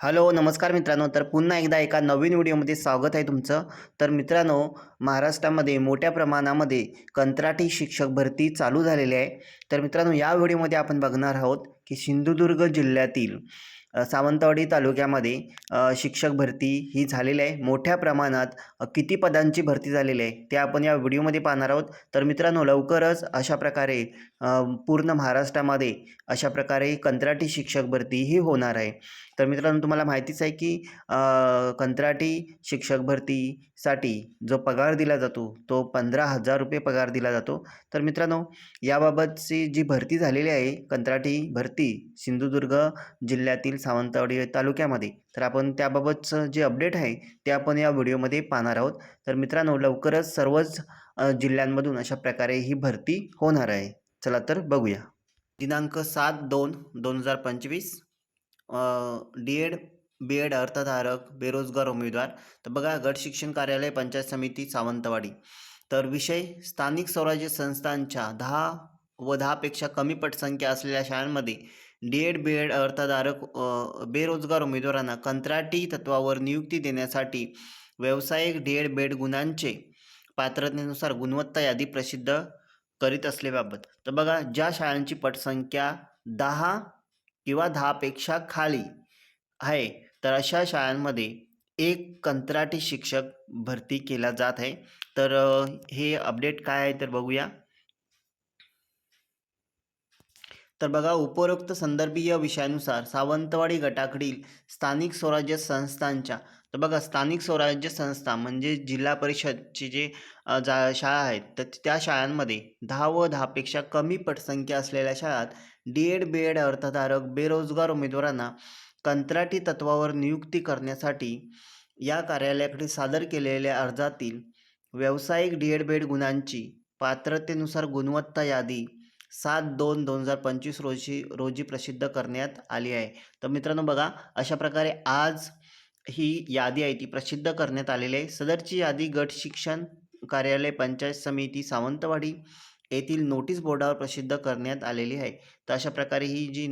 Hello नमस्कार मित्रांनो. तर पुन्हा एकदा एका नवीन व्हिडिओमध्ये स्वागत आहे तुमचं. तर मित्रांनो महाराष्ट्रामध्ये मोठ्या प्रमाणामध्ये कंत्राटी शिक्षक भरती चालू झालेली आहे. तर मित्रांनो या व्हिडिओमध्ये आपण बघणार आहोत की सिंधुदुर्ग जिल्ह्यातील सावंतवाडी तालुक्यामध्ये शिक्षक भरती ही झालेली आहे. मोठ्या प्रमाणात किती पदांची भरती झालेली आहे ते आपण या व्हिडिओमध्ये पाहणार आहोत. तर मित्रांनो लवकरच अशा प्रकारे पूर्ण महाराष्ट्रामध्ये अशा प्रकारे कंत्राटी शिक्षक भरती ही होणार आहे. तर मित्रांनो तुम्हाला माहितीच आहे की कंत्राटी शिक्षक भरतीसाठी जो पगार दिला जातो तो पंधरा हजार रुपये पगार दिला जातो. तर मित्रांनो याबाबतची जी भरती झालेली आहे कंत्राटी भरती सिंधुदुर्ग जिल्ह्यातील सावंतवाडी तालुक्यामध्ये. तर आपण त्याबाबतचं जे अपडेट आहे ते आपण या व्हिडिओमध्ये पाहणार आहोत. तर मित्रांनो लवकरच सर्वच जिल्ह्यांमधून अशा प्रकारे ही भरती होणार आहे. चला तर बघूया. दिनांक सात दोन दोन हजार पंचवीस डी एड बी एड अर्थधारक बेरोजगार उमेदवार. तर बघा गट शिक्षण कार्यालय पंचायत समिती सावंतवाडी. तर विषय स्थानिक स्वराज्य संस्थांच्या दहा व दहापेक्षा कमी पटसंख्या असलेल्या शाळांमध्ये डीएड बी एड अर्थधारक बेरोजगार उमेदवारांना कंत्राटी तत्वावर नियुक्ती देण्यासाठी व्यावसायिक डीएड बी एड गुणांचे पात्रतेनुसार गुणवत्ता यादी प्रसिद्ध करीत असल्याबाबत. तर बघा ज्या शाळांची पटसंख्या दहा किंवा दहापेक्षा खाली आहे तर अशा शाळांमध्ये एक कंत्राटी शिक्षक भरती केला जात आहे. तर हे अपडेट काय आहे तर बघूया. तर बघा उपरोक्त संदर्भीय विषयानुसार सावंतवाडी गटाकडील स्थानिक स्वराज्य संस्थांच्या तर बघा स्थानिक स्वराज्य संस्था म्हणजे जिल्हा परिषदचे जे जा शाळा आहेत तर त्या शाळांमध्ये दहा व दहापेक्षा कमी पटसंख्या असलेल्या शाळात डी एड बी एड अर्थधारक बेरोजगार उमेदवारांना कंत्राटी तत्वावर नियुक्ती करण्यासाठी या कार्यालयाकडे सादर केलेल्या अर्जातील व्यावसायिक डी एड बी एड गुणांची पात्रतेनुसार गुणवत्ता यादी सात दोन दोन हजार पंचवीस रोजी रोजी प्रसिद्ध करण्यात आली आहे. तर मित्रांनो बघा अशा प्रकारे आज ही यादी आहे ती प्रसिद्ध करण्यात आलेली आहे. सदरची यादी गट शिक्षण कार्यालय पंचायत समिती सावंतवाडी येथील नोटीस बोर्डावर प्रसिद्ध करण्यात आलेली आहे. तर अशा प्रकारे ही जी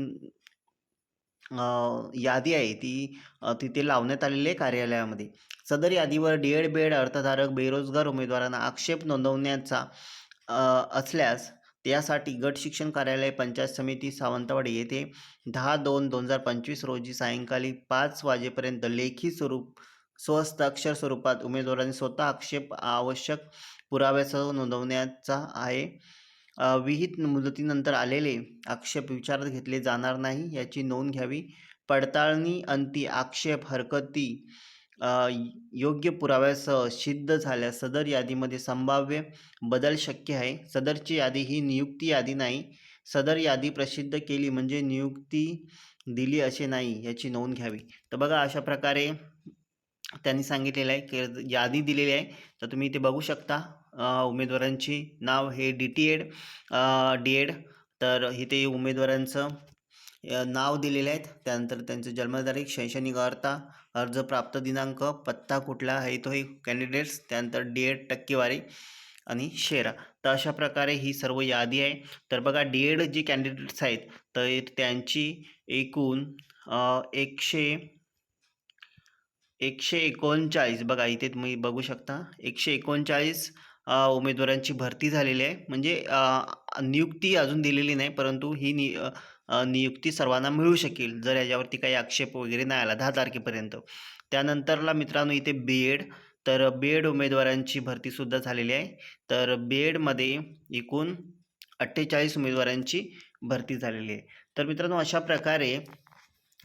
यादी आहे ती तिथे लावण्यात आलेली आहे कार्यालयामध्ये. सदर यादीवर डी एड बेड अर्थधारक बेरोजगार उमेदवारांना आक्षेप नोंदवण्याचा असल्यास त्यासाठी गट शिक्षण कार्यालय पंचायत समिती सावंतवाडी येथे दहा दोन दोन हजार पंचवीस रोजी सायंकाळी पाच वाजेपर्यंत लेखी स्वरूप स्वहस्ताक्षर स्वरूपात उमेदवारांनी स्वतः आक्षेप आवश्यक पुराव्यासह नोंदवण्याचा आहे. विहित मुदतीनंतर आलेले आक्षेप विचारात घेतले जाणार नाही याची नोंद घ्यावी. पडताळणी अंती आक्षेप हरकती अ, योग्य पुराव्यासह सिद्ध झाल्यास सदर यादीमध्ये संभाव्य बदल शक्य आहे. सदरची यादी ही नियुक्ती यादी नाही. सदर यादी प्रसिद्ध केली म्हणजे नियुक्ती दिली असे नाही याची नोंद घ्यावी. तर बघा अशा प्रकारे त्यांनी सांगितलेलं आहे. की यादी दिलेली आहे. तर तुम्ही इथे बघू शकता अ, उमेदवारांची नाव हे D T Ed D Ed. तर इथे उमेदवारांचं नाव दिलेले आहेत. त्यानंतर त्यांचं जन्मतारीख शैक्षणिक अर्हता अर्ज प्राप्त दिनांक पत्ता कुठला आहे तो हे कॅन्डिडेट्स त्यानंतर डी एड टक्केवारी आणि शेरा. तर अशा प्रकारे ही सर्व यादी आहे. तर बघा डी एड जी कॅन्डिडेट्स आहेत तर त्यांची एकूण एकशे एकशे एकोणचाळीस बघा इथे तुम्ही बघू शकता. एकशे एकोणचाळीस उमेदवारांची भरती झालेली आहे. म्हणजे नियुक्ती अजून दिलेली नाही परंतु ही नि नियुक्ती सर्वांना मिळू शकेल जर याच्यावरती काही आक्षेप वगैरे नाही आला दहा तारखेपर्यंत. त्यानंतरला मित्रांनो इथे बी एड तर बी एड उमेदवारांची भरतीसुद्धा झालेली आहे. तर बी एडमध्ये एकूण अठ्ठेचाळीस उमेदवारांची भरती झालेली आहे. तर मित्रांनो अशा प्रकारे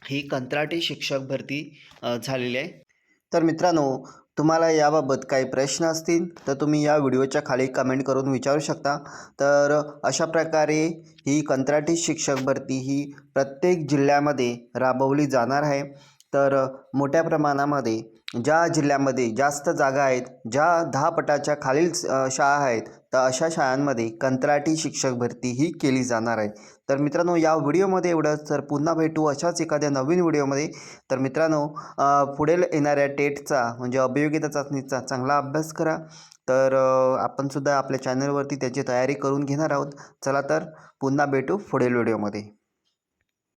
ही कंत्राटी शिक्षक भरती झालेली आहे. तर मित्रांनो तुम्हाला याबाबत काही प्रश्न असतील तर तुम्ही या व्हिडिओच्या खाली कमेंट करून विचारू शकता. तर अशा प्रकारे ही कंत्राटी शिक्षक भरती ही प्रत्येक जिल्ह्यामध्ये राबवली जाणार आहे. तर मोठ्या प्रमाणामध्ये ज्या जिल्ह्यामध्ये जास्त जागा आहेत ज्या दहा पटाच्या खालील शाळा आहेत तर अशा शाळांमध्ये कंत्राटी शिक्षक भरती ही केली जाणार आहे. तर मित्रांनो या व्हिडिओमध्ये एवढंच. तर पुन्हा भेटू अशाच एखाद्या नवीन व्हिडिओमध्ये. तर मित्रांनो पुढे पुढील येणाऱ्या टेटचा म्हणजे अभियोगिता चाचणीचा चांगला अभ्यास करा. तर आपणसुद्धा आपल्या चॅनलवरती त्याची तयारी करून घेणार आहोत. चला तर पुन्हा भेटू पुढील व्हिडिओमध्ये.